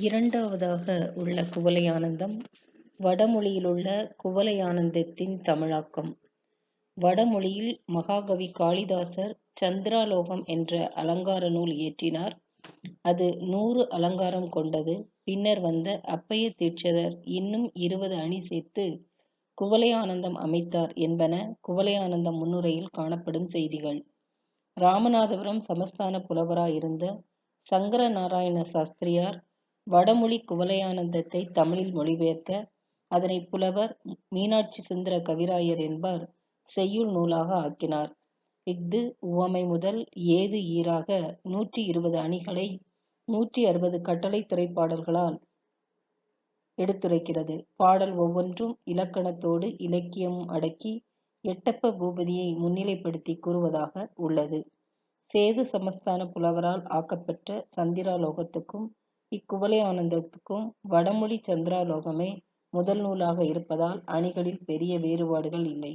இரண்டாவதாக உள்ள குவலயானந்தம் வடமொழியிலுள்ள குவலயானந்தத்தின் தமிழாக்கம். வடமொழியில் மகாகவி காளிதாசர் சந்திராலோகம் என்ற அலங்கார நூல் இயற்றினார். அது நூறு அலங்காரம் கொண்டது. பின்னர் வந்த அப்பைய தீட்சதர் இன்னும் இருபது அணி சேர்த்து குவலையானந்தம் அமைத்தார் என்பன குவலையானந்தம் முன்னுரையில் காணப்படும் செய்திகள். ராமநாதபுரம் சமஸ்தான புலவராயிருந்த சங்கர நாராயண சாஸ்திரியார் வடமொழி குவலயானந்தத்தை தமிழில் மொழிபெயர்க்க அதனை புலவர் மீனாட்சி சுந்தர கவிராயர் என்பார் செய்யுள் நூலாக ஆக்கினார். இஃது உவமை முதல் ஏது ஈராக நூற்றி இருபது அணிகளை நூற்றி அறுபது கட்டளைத் துறைப்பாடல்களால் எடுத்துரைக்கிறது. பாடல் ஒவ்வொன்றும் இலக்கணத்தோடு இலக்கியமும் அடக்கி எட்டப்ப பூபதியை முன்னிலைப்படுத்தி கூறுவதாக உள்ளது. சேது சமஸ்தான புலவரால் ஆக்கப்பெற்ற சந்திராலோகத்துக்கும் இக்குவலயானந்தத்துக்கும் வடமொழிச் சந்திராலோகமே முதல் நூலாக இருப்பதால் அணிகளில் பெரிய வேறுபாடுகள் இல்லை.